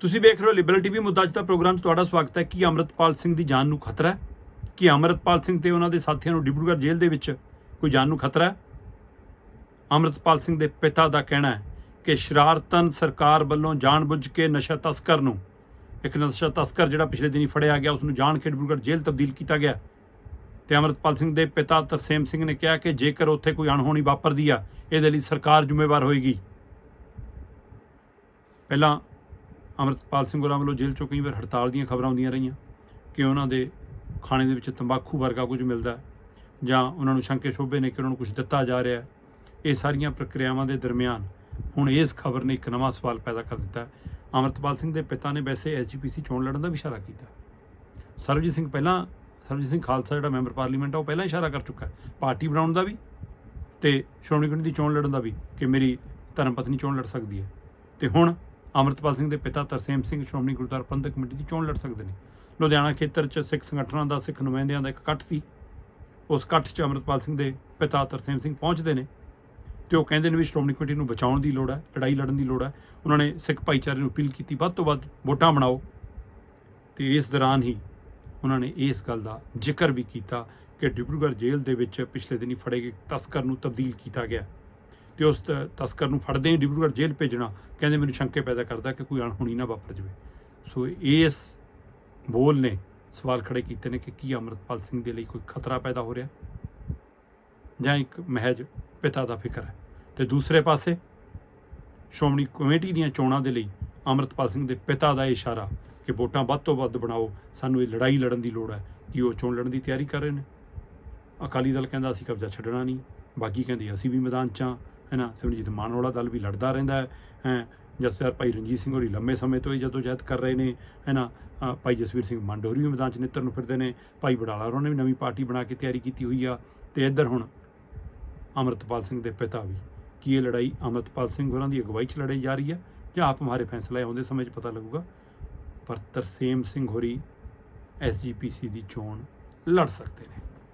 ਤੁਸੀਂ ਵੇਖ ਰਹੇ ਹੋ ਲਿਬਰਲ ਟੀਵੀ ਮੁੱਦਾ ਅੱਜ ਦਾ ਪ੍ਰੋਗਰਾਮ 'ਚ ਤੁਹਾਡਾ ਸਵਾਗਤ ਹੈ। ਕੀ ਅਮਰਤਪਾਲ ਸਿੰਘ ਦੀ ਜਾਨ ਨੂੰ ਖਤਰਾ ਹੈ? ਕੀ ਅਮਰਤਪਾਲ ਸਿੰਘ ਤੇ ਉਹਨਾਂ ਦੇ ਸਾਥੀਆਂ ਨੂੰ ਡਿਬਰੂਗੜ੍ਹ ਜੇਲ੍ਹ ਦੇ ਵਿੱਚ ਕੋਈ ਜਾਨ ਨੂੰ ਖਤਰਾ ਹੈ? ਅਮਰਤਪਾਲ ਸਿੰਘ ਦੇ ਪਿਤਾ ਦਾ ਕਹਿਣਾ ਹੈ ਕਿ ਸ਼ਰਾਰਤਨ ਸਰਕਾਰ ਵੱਲੋਂ ਜਾਣਬੁੱਝ ਕੇ ਨਸ਼ਾ ਤਸਕਰ ਨੂੰ, ਇੱਕ ਨਸ਼ਾ ਤਸਕਰ ਜਿਹੜਾ ਪਿਛਲੇ ਦਿਨੀ ਫੜਿਆ ਗਿਆ ਉਸ ਨੂੰ ਜਾਣ ਕੇ ਡਿਬਰੂਗੜ੍ਹ ਜੇਲ੍ਹ ਤਬਦੀਲ ਕੀਤਾ ਗਿਆ। ਤੇ ਅਮਰਤਪਾਲ ਸਿੰਘ ਦੇ ਪਿਤਾ ਤਰਸੇਮ ਸਿੰਘ ਨੇ ਕਿਹਾ ਕਿ ਜੇਕਰ ਉੱਥੇ ਕੋਈ ਅਣਹੋਣੀ ਵਾਪਰਦੀ ਆ, ਇਹਦੇ ਲਈ ਸਰਕਾਰ ਜ਼ਿੰਮੇਵਾਰ ਹੋਏਗੀ। ਪਹਿਲਾਂ ਅਮਰਤਪਾਲ ਸਿੰਘ ਹੋਰਾਂ ਵੱਲੋਂ ਜੇਲ੍ਹ ਚੋਂ ਕਈ ਵਾਰ ਹੜਤਾਲ ਦੀਆਂ ਖਬਰਾਂ ਆਉਂਦੀਆਂ ਰਹੀਆਂ ਕਿ ਉਹਨਾਂ ਦੇ ਖਾਣੇ ਦੇ ਵਿੱਚ ਤੰਬਾਕੂ ਵਰਗਾ ਕੁਝ ਮਿਲਦਾ ਜਾਂ ਉਹਨਾਂ ਨੂੰ ਸ਼ੰਕੇ ਸ਼ੋਭੇ ਨੇ ਕਿ ਉਹਨਾਂ ਨੂੰ ਕੁਝ ਦਿੱਤਾ ਜਾ ਰਿਹਾ ਇਹ ਸਾਰੀਆਂ ਪ੍ਰਕਿਰਿਆਵਾਂ ਦੇ ਦਰਮਿਆਨ ਹੁਣ ਇਸ ਖਬਰ ਨੇ ਇੱਕ ਨਵਾਂ ਸਵਾਲ ਪੈਦਾ ਕਰ ਦਿੱਤਾ ਹੈ। ਅਮਰਤਪਾਲ ਸਿੰਘ ਦੇ ਪਿਤਾ ਨੇ ਵੈਸੇ ਐਸਜੀਪੀਸੀ ਚੋਣ ਲੜਨ ਦਾ ਵੀ ਇਸ਼ਾਰਾ ਕੀਤਾ। ਸਰਬਜੀਤ ਸਿੰਘ ਪਹਿਲਾਂ, ਸਰਬਜੀਤ ਸਿੰਘ ਖਾਲਸਾ ਜਿਹੜਾ ਮੈਂਬਰ ਪਾਰਲੀਮੈਂਟ ਆ, ਉਹ ਪਹਿਲਾਂ ਇਸ਼ਾਰਾ ਕਰ ਚੁੱਕਾ ਪਾਰਟੀ ਬਣਾਉਣ ਦਾ ਵੀ ਤੇ ਸ਼੍ਰੋਮਣੀ ਕਮੇਟੀ ਦੀ ਚੋਣ ਲੜਨ ਦਾ ਵੀ ਕਿ ਮੇਰੀ ਧਰਮ ਪਤਨੀ ਚੋਣ ਲੜ ਸਕਦੀ ਹੈ। ਤੇ ਹੁਣ ਅਮਰਤਪਾਲ ਸਿੰਘ ਦੇ ਪਿਤਾ ਤਰਸੇਮ ਸਿੰਘ ਸ਼੍ਰੋਮਣੀ ਗੁਰਦੁਆਰਾ ਪ੍ਰਬੰਧਕ ਕਮੇਟੀ ਦੀ ਚੋਣ ਲੜ ਸਕਦੇ ਨੇ। ਲੁਧਿਆਣਾ ਖੇਤਰ 'ਚ ਸਿੱਖ ਸੰਗਠਨਾਂ ਦਾ ਸਿੱਖ ਨੁਮਾਇੰਦਿਆਂ ਦਾ ਇੱਕ ਇਕੱਠ ਸੀ। ਉਸ ਇਕੱਠ 'ਚ ਅਮਰਤਪਾਲ ਸਿੰਘ ਦੇ ਪਿਤਾ ਤਰਸੇਮ ਸਿੰਘ ਪਹੁੰਚਦੇ ਨੇ ਤੇ ਉਹ ਕਹਿੰਦੇ ਨੇ ਵੀ ਸ਼੍ਰੋਮਣੀ ਕਮੇਟੀ ਨੂੰ ਬਚਾਉਣ ਦੀ ਲੋੜ ਹੈ, ਲੜਾਈ ਲੜਨ ਦੀ ਲੋੜ ਹੈ। ਉਹਨਾਂ ਨੇ ਸਿੱਖ ਭਾਈਚਾਰੇ ਨੂੰ ਅਪੀਲ ਕੀਤੀ, ਵੱਧ ਤੋਂ ਵੱਧ ਵੋਟਾਂ ਬਣਾਓ। ਤੇ ਇਸ ਦੌਰਾਨ ਹੀ ਉਹਨਾਂ ਨੇ ਇਸ ਗੱਲ ਦਾ ਜ਼ਿਕਰ ਵੀ ਕੀਤਾ ਕਿ ਡਿਬਰੂਗੜ੍ਹ ਜੇਲ੍ਹ ਦੇ ਵਿੱਚ ਪਿਛਲੇ ਦਿਨੀ ਫੜੇ ਗਏ ਤਸਕਰ ਨੂੰ ਤਬਦੀਲ ਕੀਤਾ ਗਿਆ। ਤੇ ਉਸ ਤਸਕਰ ਨੂੰ ਫੜਦੇ ਹੀ ਡਿਬਰੂਗੜ੍ਹ ਜੇਲ੍ਹ ਭੇਜਣਾ, ਕਹਿੰਦੇ ਮੈਨੂੰ ਸ਼ੰਕੇ ਪੈਦਾ ਕਰਦਾ ਕਿ ਕੋਈ ਅਣਹੋਣੀ ਨਾ ਵਾਪਰ ਜਾਵੇ। ਸੋ ਇਸ ਬੋਲ ਨੇ ਸਵਾਲ ਖੜੇ ਕੀਤੇ ਨੇ ਕਿ ਕੀ ਅਮਰਤਪਾਲ ਸਿੰਘ ਦੇ ਲਈ ਕੋਈ ਖਤਰਾ ਪੈਦਾ ਹੋ ਰਿਹਾ? ਜਾਂ ਇੱਕ ਮਹਿਜ ਪਿਤਾ ਦਾ ਫਿਕਰ ਹੈ? ਤੇ ਦੂਸਰੇ ਪਾਸੇ, ਸ਼੍ਰੋਮਣੀ ਕਮੇਟੀ ਦੀਆਂ ਚੋਣਾਂ ਦੇ ਲਈ ਅਮਰਤਪਾਲ ਸਿੰਘ ਦੇ ਪਿਤਾ ਦਾ ਇਹ ਇਸ਼ਾਰਾ ਕਿ ਵੋਟਾਂ ਵੱਧ ਤੋਂ ਵੱਧ ਬਣਾਓ, ਸਾਨੂੰ ਇਹ ਲੜਾਈ ਲੜਨ ਦੀ ਲੋੜ ਹੈ, ਕਿ ਉਹ ਚੋਣ ਲੜਨ ਦੀ ਤਿਆਰੀ ਕਰ ਰਹੇ ਨੇ? ਅਕਾਲੀ ਦਲ ਕਹਿੰਦਾ ਅਸੀਂ ਕਬਜ਼ਾ ਛੱਡਣਾ ਨਹੀਂ ਬਾਕੀ ਕਹਿੰਦੇ ਅਸੀਂ ਵੀ ਮੈਦਾਨ 'ਚ ਹਾਂ। ਹੈ ਨਾ? ਸਿਮਰਜੀਤ ਮਾਨ ਵਾਲਾ ਦਲ ਵੀ ਲੜਦਾ ਰਹਿੰਦਾ ਹੈ ਜਸਰ ਭਾਈ ਰਣਜੀਤ ਸਿੰਘ ਹੋਰੀ ਲੰਮੇ ਸਮੇਂ ਤੋਂ ਹੀ ਜਦੋਂ ਜਹਿਦ ਕਰ ਰਹੇ ਨੇ, ਹੈ ਨਾ? ਭਾਈ ਜਸਵੀਰ ਸਿੰਘ ਮੰਡੋਰੀ ਵੀ ਮੈਦਾਨ 'ਚ ਨਿੱਤਰ ਨੂੰ ਫਿਰਦੇ ਨੇ, ਭਾਈ ਬੜਾਲਾ ਉਹਨਾਂ ਨੇ ਵੀ ਨਵੀਂ ਪਾਰਟੀ ਬਣਾ ਕੇ ਤਿਆਰੀ ਕੀਤੀ ਹੋਈ ਆ। ਤੇ ਇੱਧਰ ਹੁਣ ਅਮਰਤਪਾਲ ਸਿੰਘ ਦੇ ਪਿਤਾ ਵੀ, ਕੀ ਇਹ ਲੜਾਈ ਅਮਰਤਪਾਲ ਸਿੰਘ ਹੋਰਾਂ ਦੀ ਅਗਵਾਈ 'ਚ ਲੜਾਈ ਜਾ ਰਹੀ ਹੈ ਜਾਂ ਆਪ ਹਮਾਰੇ ਫੈਸਲਾ ਆਉਂਦੇ ਸਮੇਂ 'ਚ ਪਤਾ ਲੱਗੂਗਾ? ਪਰ ਤਰਸੇਮ ਸਿੰਘ ਹੋਰੀ ਐਸਜੀਪੀਸੀ ਦੀ ਚੋਣ ਲੜ ਸਕਦੇ ਨੇ।